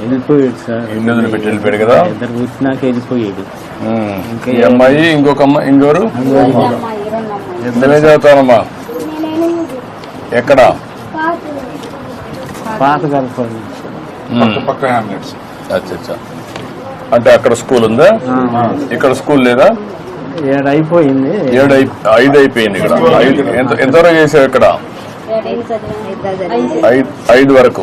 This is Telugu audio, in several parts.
వెళ్ళిపోయాడు సార్. ఇల్లు వదిలిపెట్టి వెళ్ళిపోయాడు కదా? ఇద్దరు పుట్టినాక వెళ్ళిపోయాడు ఉమ్, ఈ అమ్మాయి ఇంకొక అమ్మాయి ఇంకోరు ఇద్దరే చదువుతానమ్మా ఎక్కడ? పాత కలపాలి పక్క పక్క హ్యామ్లెట్స్ అచ్చా అచ్చా అంటే అక్కడ స్కూల్ ఉందా? ఇక్కడ స్కూల్ లేదా? ఏడు అయిపోయింది ఏడు ఐదు అయిపోయింది ఇక్కడ. ఐదు ఎంత ఎంతవరకు చేసావు ఇక్కడ? ఐదు ఐదు వరకు.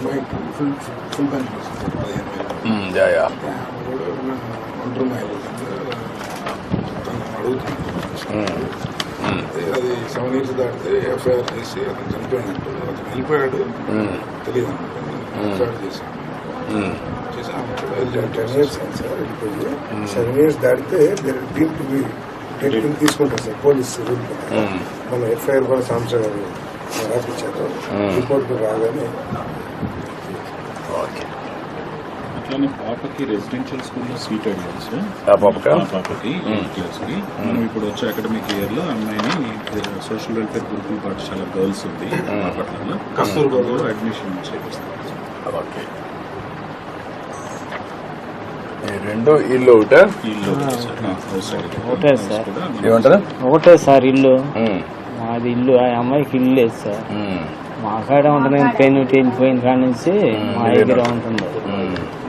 ఫుల్ ఫుల్ బ్యాంక్ పదిహేను వేలు యా యా ఒంటరి అది సెవెన్ ఇయర్స్ దాటితే ఎఫ్ఐఆర్ చేసి అతను చనిపోయినట్టు అతను వెళ్ళిపోయాడు తెలియదు ఎఫ్ఐఆర్ చేశాను సెవెన్ ఇయర్స్ దాటితే తీసుకుంటారు సార్ పోలీస్. మన ఎఫ్ఐఆర్ కూడా సాంసర్ రాపించారు రిపోర్ట్ రాగానే ఓకే. అట్లానే పాపకి రెసిడెన్షియల్ స్కూల్లో సీట్ అడిగారు సార్. ఆ పాపకా? మనం ఇప్పుడు వచ్చే అకాడమిక్ ఇయర్లో అమ్మాయిని సోషల్ వెల్ఫేర్ గురుకుల పాఠశాల గర్ల్స్ ఉంది. బాపట్లలో కస్తూర్బాలో అడ్మిషన్ ఓకే. ఈ రెండు ఇల్లు ఒకట? ఇల్లు ఒకటి సార్. ఒకటే సార్. కూడా ఏమంటారు? ఒకటే సార్ ఇల్లు. మాది ఇల్లు ఆ అమ్మాయికి ఇల్లు లేదు సార్. మా కాడ ఉంటుంది పెయిన్ వెళ్ళిపోయిన కాడ నుంచి మా దగ్గర ఉంటుంది.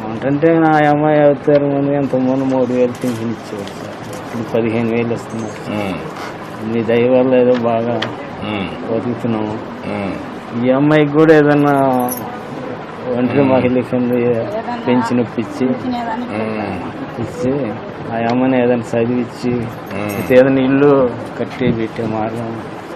ఉంటుంటే నా అమ్మాయి అవుతారు ముందు ఎంత ముందు మూడు వేలు పింఛన్ ఇచ్చేవారు సార్. ఇప్పుడు పదిహేను వేలు వస్తున్నారు మీ దయ వల్ల ఏదో బాగా బతుకుతున్నాము. ఈ అమ్మాయికి కూడా ఏదన్నా ఒంటరి మహిళ పెంచి నొప్పించి మ్మ్. ఇచ్చి ఆ అమ్మని ఏదైనా చదివించి అయితే ఏదైనా ఇల్లు కట్టి పెట్టే మార్గం.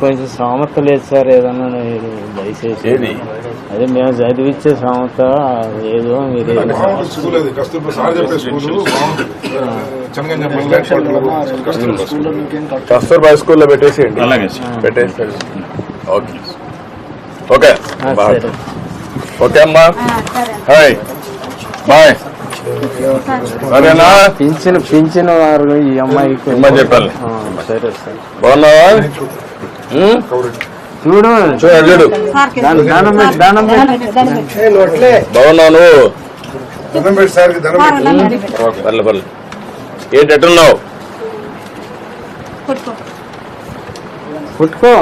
కొంచెం సామర్థ్యం లేదు సార్ ఏదన్నా మీరు దయచేసి. అదే మేము చదివించే సామర్థ ఏదో మీరు కస్తూర్బా స్కూల్లో పెట్టేసేయండి. పెట్టేసేయండి ఓకే ఓకే అమ్మా. హాయ్. బాయ్. సరేనా? పింఛన్ పింఛన్ వారు ఈ అమ్మాయికి. ఇమ్మని చెప్పాలి. ఆ, సరే సార్. బాగున్నావా? చూడు. చూడు. పర్లే పర్లే. ఏంటి ఎట్టున్నావు పుట్టుకో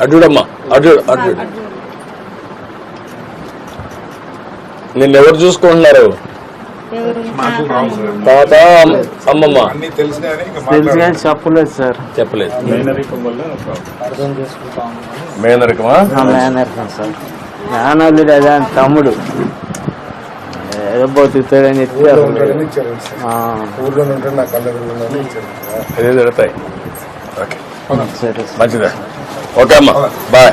అడ్డుడమ్మా అడ్డు అడ్డు నిన్నెవరు చూసుకుంటున్నారు? అమ్మ- అమ్మమ్మ అన్ని తెలిసినాయని ఇంకా తెలుసు కానీ చెప్పలేదు సార్ చెప్పలేదు మేనరికమా మేనర్కం సార్ మేనల్లుడు అదే తమ్ముడు ఏదో బతుకుతాడని చెప్పి అదే జరుగుతాయి ఓకే సరే సార్ మంచిదే ఓకే అమ్మా బాయ్.